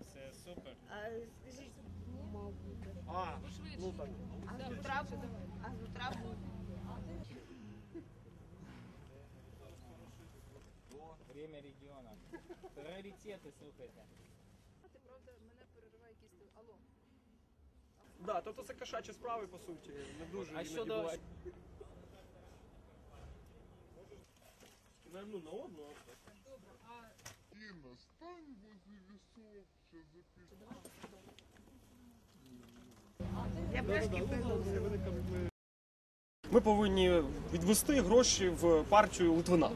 Все супер. А скажіть, мав бути. А, ну так. А з утра був? А з утра був? Время регіону. Пріоритети, слухайте. Правда, мене перериває якийсь. Алло. Да, тобто це кошачі справи, по суті. Не дуже А іноді щодо бувають. Ну, на одну. Инна, стань возле. Я пляшки пила. Ми повинні відвести гроші в партію Литвина,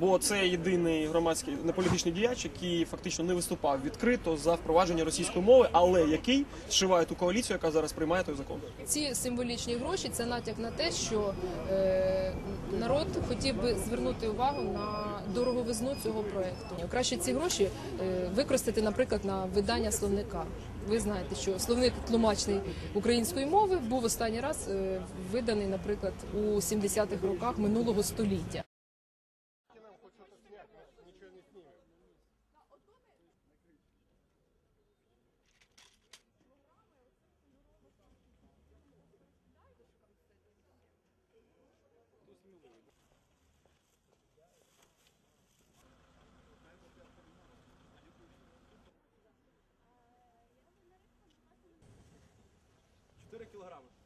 бо це єдиний громадський неполітичний діяч, який фактично не виступав відкрито за впровадження російської мови, але який зшиває ту коаліцію, яка зараз приймає той закон. Ці символічні гроші це натяк на те, що е, народ хотів би звернути увагу на дороговизну цього проекту. Краще ці гроші е, використати, наприклад, на видання словника. Ви знаєте, що словник тлумачний української мови був останній раз е, виданий, наприклад, у 70-х роках минулого століття. Arquitetura aquilo,